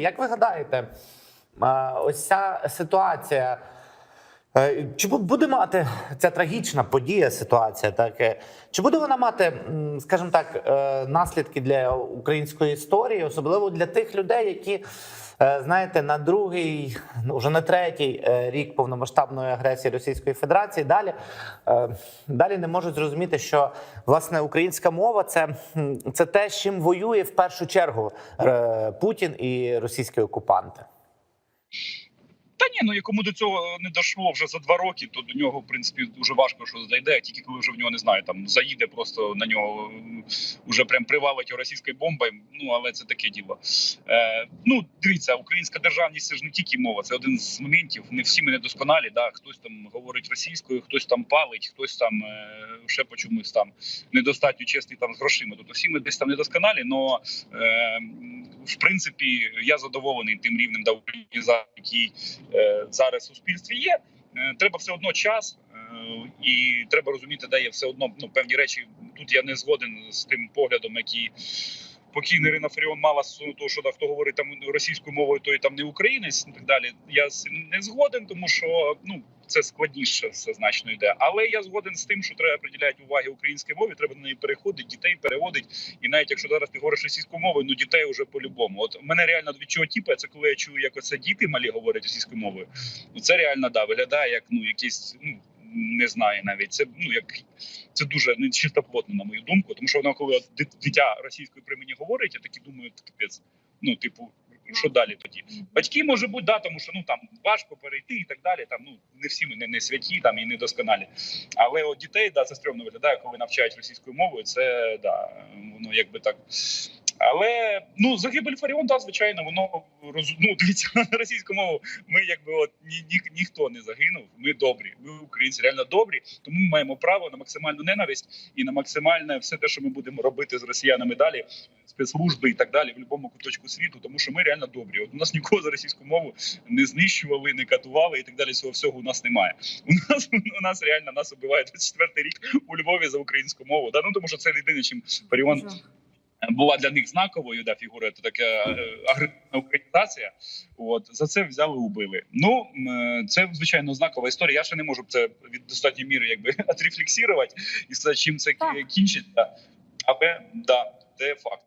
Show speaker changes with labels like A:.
A: Як ви гадаєте, ось ця ситуація? Е, Чи бу- буде мати ця трагічна подія, ситуація, так е, чи буде вона мати, скажімо так, е, наслідки для української історії, особливо для тих людей, які знаєте, на другий, ну вже на третій рік повномасштабної агресії Російської Федерації далі, далі не можуть зрозуміти, що власне українська мова це, це те, з чим воює в першу чергу Путін і російські окупанти.
B: Ну якому до цього не дійшло вже за два роки, то до нього в принципі дуже важко що зайде. Тільки коли вже в нього не знаю, там заїде просто на нього м, уже прям привалить його російською бомбою. Ну але це таке діло. Е, ну дивіться, українська державність це ж не тільки мова, це один з моментів. Не всі ми недосконалі. Да, хтось там говорить російською, хтось там палить, хтось там е, ще по чомусь там недостатньо чесний там з грошима. Тобто всі ми десь там недосконалі, але е, в принципі я задоволений тим рівнем да, українізації, який е, зараз в суспільстві є. Е, Треба все одно час, е, і треба розуміти, де є все одно ну, певні речі. Тут я не згоден з тим поглядом, який покійна Ірина Фаріон мала стосовно того, що да, хто говорить там російською мовою, той там не українець і так далі. Я з не згоден, тому що ну це складніше все значно йде. Але я згоден з тим, що треба приділяти уваги українській мові. Треба на неї переходити, дітей переводить. І навіть якщо зараз ти говориш російською мовою, ну дітей вже по-любому. От мене реально від чого тіпає, це коли я чую, як оце діти малі говорять російською мовою. Ну це реально да виглядає як ну якісь ну. Не знаю навіть це ну як це дуже не чистоплотно, на мою думку, тому що воно коли дитя російською при мені говорить, я таки думаю, капець. Ну, типу, що далі тоді? Батьки може бути, да, тому що ну там важко перейти і так далі. Там ну не всі ми не, не святі там і не досконалі. Але от дітей, да, це стрьомно виглядає, коли навчають російською мовою. Це да, воно якби так. Але ну загибель Фаріон, да, звичайно, воно ну, дивіться на російську мову. Ми якби от ні, ні, ніхто не загинув. Ми добрі. Ми українці реально добрі. Тому ми маємо право на максимальну ненависть і на максимальне все те, що ми будемо робити з росіянами далі, спецслужби і так далі, в будь-якому куточку світу, тому що ми реально добрі. От у нас нікого за російську мову не знищували, не катували і так далі. Цього всього у нас немає. У нас у нас реально нас убивають 24 рік у Львові за українську мову. Да? Ну тому що це єдине, чим Фаріон була для них знаковою да, фігурою, це така е, агресивна українізація. От за це взяли, убили. Ну е, це звичайно знакова історія. Я ще не можу це від достатньої міри, якби отрефлексувати і сказати, чим це кінчиться. Але да, це факт.